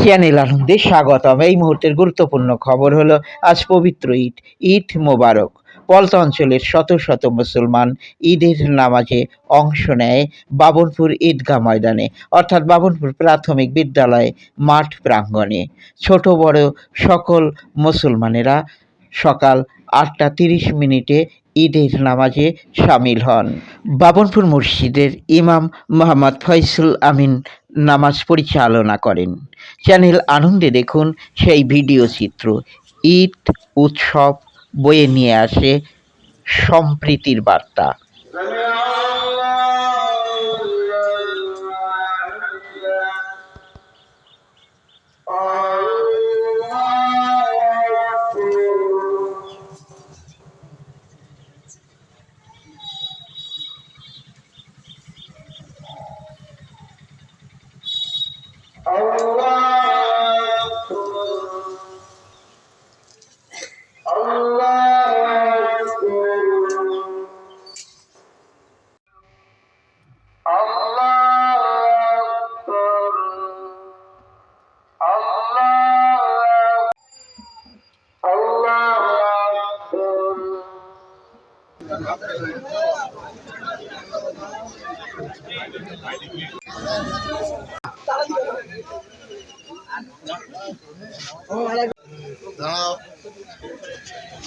Channel আনন্দে স্বাগতম। এই মুহূর্তের গুরুত্বপূর্ণ খবর হলো, আজ পবিত্র ঈদ ঈদ মোবারক। পলতা অঞ্চলের শত শত মুসলমান ঈদের নামাজে অংশ নেয় বাবনপুর ঈদগাহ ময়দানে, অর্থাৎ বাবনপুর প্রাথমিক বিদ্যালয় মাঠ প্রাঙ্গণে। ছোট বড় সকল মুসলমানেরা সকাল আটটা তিরিশ মিনিটে ঈদের নামাজে সামিল হন। বাবনপুর মসজিদের ইমাম মোহাম্মদ ফয়সুল আমিন নামাজ পরিচালনা করেন। চ্যানেল আনন্দে দেখুন সেই ভিডিও চিত্র। ঈদ, উৎসব, বয়ে নিয়ে আসে সম্প্রীতির বার্তা।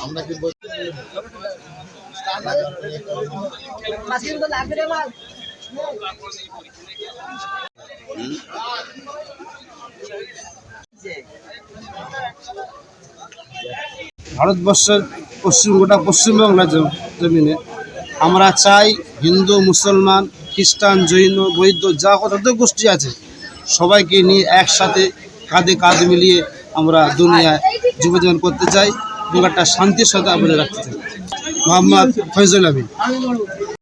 আমরা কি ভারতবর্ষের পশ্চিম গোটা পশ্চিমবাংলা জ- জমিনে। আমরা চাই হিন্দু, মুসলমান, খ্রিস্টান, জৈন বৈদ্য যা যত গোষ্ঠী আছে, সবাইকে নিয়ে একসাথে কাঁধে কাঁধ মিলিয়ে আমরা দুনিয়ায় জীবনযাপন করতে চাই এবং একটা শান্তির সাথে আমরা রাখতে চাই। মোহাম্মদ ফৈজুল আমিন।